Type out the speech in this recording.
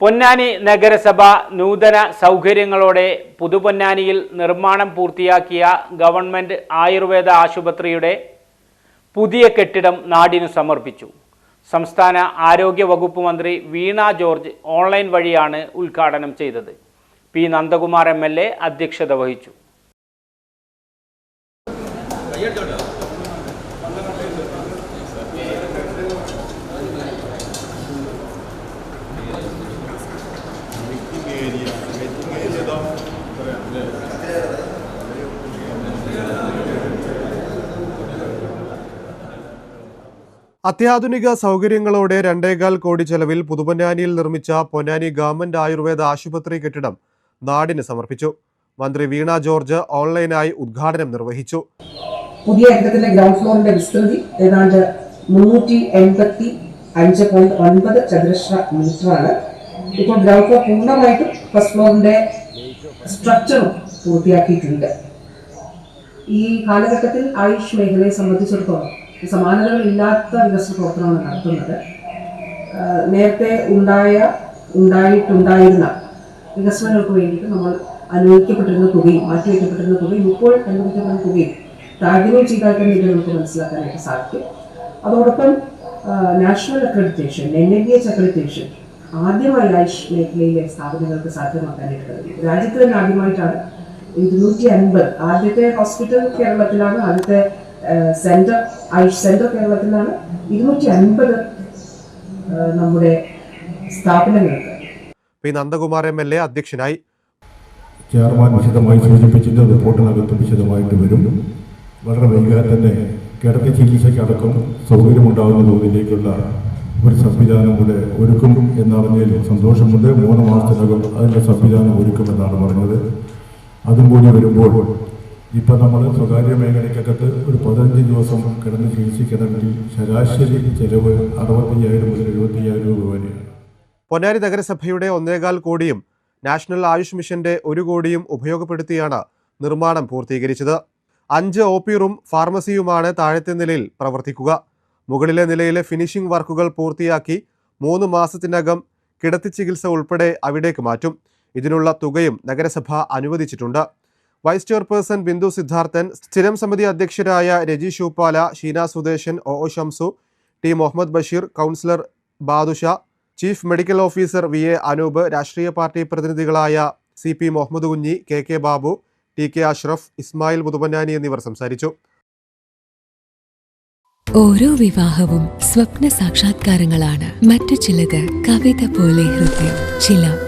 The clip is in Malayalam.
പൊന്നാനി നഗരസഭ നൂതന സൗകര്യങ്ങളോടെ പുതുപൊന്നാനിയിൽ നിർമ്മാണം പൂർത്തിയാക്കിയ ഗവൺമെന്റ് ആയുർവേദ ആശുപത്രിയുടെ പുതിയ കെട്ടിടം നാടിനു സമർപ്പിച്ചു. സംസ്ഥാന ആരോഗ്യ വകുപ്പ് മന്ത്രി വീണ ജോർജ് ഓൺലൈൻ വഴിയാണ് ഉദ്ഘാടനം ചെയ്തത്. പി നന്ദകുമാർ എം അധ്യക്ഷത വഹിച്ചു. അത്യാധുനിക സൗകര്യങ്ങളോടെ രണ്ടേകാൽ കോടി ചെലവിൽ പുതുപൊന്നാനിയിൽ നിർമ്മിച്ച പൊന്നാനി ഗവൺമെന്റ് ആയുർവേദ ആശുപത്രി കെട്ടിടം നാടിന് സമർപ്പിച്ചു. മന്ത്രി വീണ ജോർജ് ഓൺലൈനായി ഉദ്ഘാടനം നിർവഹിച്ചു. പുതിയ കെട്ടിടത്തിന്റെ ഗ്രൗണ്ട് ഫ്ലോറിന്റെ വിസ്തൃതി ഏതാണ്ട് മുന്നൂറ്റി എൺപത്തി അഞ്ച് പോയിന്റ് ഒൻപത് ചതുരശ്ര മീറ്ററാണ്. ഇപ്പോൾ ഗ്രൗണ്ട് ഫ്ലോർ പൂർണമായിട്ടും ഫസ്റ്റ് ഫ്ലോറിന്റെ സ്ട്രക്ചറും പൂർത്തിയാക്കിയിട്ടുണ്ട്. ഈ കാലഘട്ടത്തിൽ ആയുഷ് മേഖലയെ സംബന്ധിച്ചിടത്തോളം സമാനതകളില്ലാത്ത വികസന പ്രവർത്തനമാണ് നടത്തുന്നത്. നേരത്തെ ഉണ്ടായ ഉണ്ടായിട്ടുണ്ടായിരുന്ന വികസനങ്ങൾക്ക് വേണ്ടിയിട്ട് നമ്മൾ അനുവദിക്കപ്പെട്ടിരുന്ന തുകയും മാറ്റിവെക്കപ്പെട്ടിരുന്ന തുകയും ഇപ്പോൾ അനുവദിക്കപ്പെടുന്ന തുകയും താരതമ്യം ചെയ്താൽ തന്നെ ഇത് നമുക്ക് മനസ്സിലാക്കാനായിട്ട് സാധിക്കും. അതോടൊപ്പം national accreditation N A B H accreditation ആദ്യമായി ആയുഷ് മേഖലയിലെ സ്ഥാപനങ്ങൾക്ക് സാധ്യമാക്കാനായിട്ട് കഴിയും രാജ്യത്ത് തന്നെ ആദ്യമായിട്ടാണ് ഇരുന്നൂറ്റി അൻപത് ആദ്യത്തെ ഹോസ്പിറ്റൽ കേരളത്തിലാണ് ആദ്യത്തെ സെന്റർ ആയുഷ് സെന്റർ കേരളത്തിലാണ് ഇരുന്നൂറ്റി അൻപത് നമ്മുടെ സ്ഥാപനങ്ങൾക്ക് P Nandakumar M L A അധ്യക്ഷനായി. ചെയർമാൻ വിശദമായി സൂചിപ്പിച്ചിട്ട് റിപ്പോർട്ടിനകത്ത് വിശദമായിട്ട് വരും. വളരെ വൈകാതെ തന്നെ കിടത്തി ചികിത്സയ്ക്കടക്കം സൗകര്യമുണ്ടാകുന്ന തോതിലേക്കുള്ള ഒരു സംവിധാനം കൂടെ ഒരുക്കും എന്നറിഞ്ഞതിൽ സന്തോഷമുണ്ട്. മൂന്ന് മാസത്തിനകം അതിന്റെ സംവിധാനം ഒരുക്കുമെന്നാണ് പറഞ്ഞത്. അതും കൂടി വരുമ്പോൾ ഇപ്പം നമ്മൾ സ്വകാര്യ മേഖലയ്ക്കകത്ത് ഒരു പതിനഞ്ച് ദിവസം കിടന്ന് ചികിത്സിക്കണമെങ്കിൽ ശരാശരി ചെലവ് അറുപത്തയ്യായിരം മുതൽ എഴുപത്തയ്യായിരം രൂപ വരെയാണ്. പൊന്നാരി നഗരസഭയുടെ ഒന്നേകാൽ കോടിയും നാഷണൽ ആയുഷ് മിഷന്റെ ഒരു കോടിയും ഉപയോഗപ്പെടുത്തിയാണ് നിർമ്മാണം പൂർത്തീകരിച്ചത്. അഞ്ച് ഒ പി റൂം ഫാർമസിയുമാണ് താഴത്തെ നിലയിൽ പ്രവർത്തിക്കുക. മുകളിലെ നിലയിലെ ഫിനിഷിംഗ് വർക്കുകൾ പൂർത്തിയാക്കി മൂന്ന് മാസത്തിനകം കിടത്തി ചികിത്സ ഉൾപ്പെടെ അവിടേക്ക് മാറ്റും. ഇതിനുള്ള തുകയും നഗരസഭ അനുവദിച്ചിട്ടുണ്ട്. വൈസ് ചെയർപേഴ്സൺ ബിന്ദു സിദ്ധാർത്ഥൻ സ്ഥിരം സമിതി അധ്യക്ഷരായ രജി ഷൂപ്പാല Sheena Sudeshan O O Shamsu T Muhammad Basheer councillor Badusha chief medical officer V A Anoop രാഷ്ട്രീയ party പ്രതിനിധികളായ C P Muhammad Kunhi K K Babu T K Ashraf Ismail മുതുപന്നാനി എന്നിവർ സംസാരിച്ചു. ഓരോ വിവാഹവും സ്വപ്ന സാക്ഷാത്കാരങ്ങളാണ്. മറ്റു ചിലത് കവിത പോലെ ഹൃദയം ചില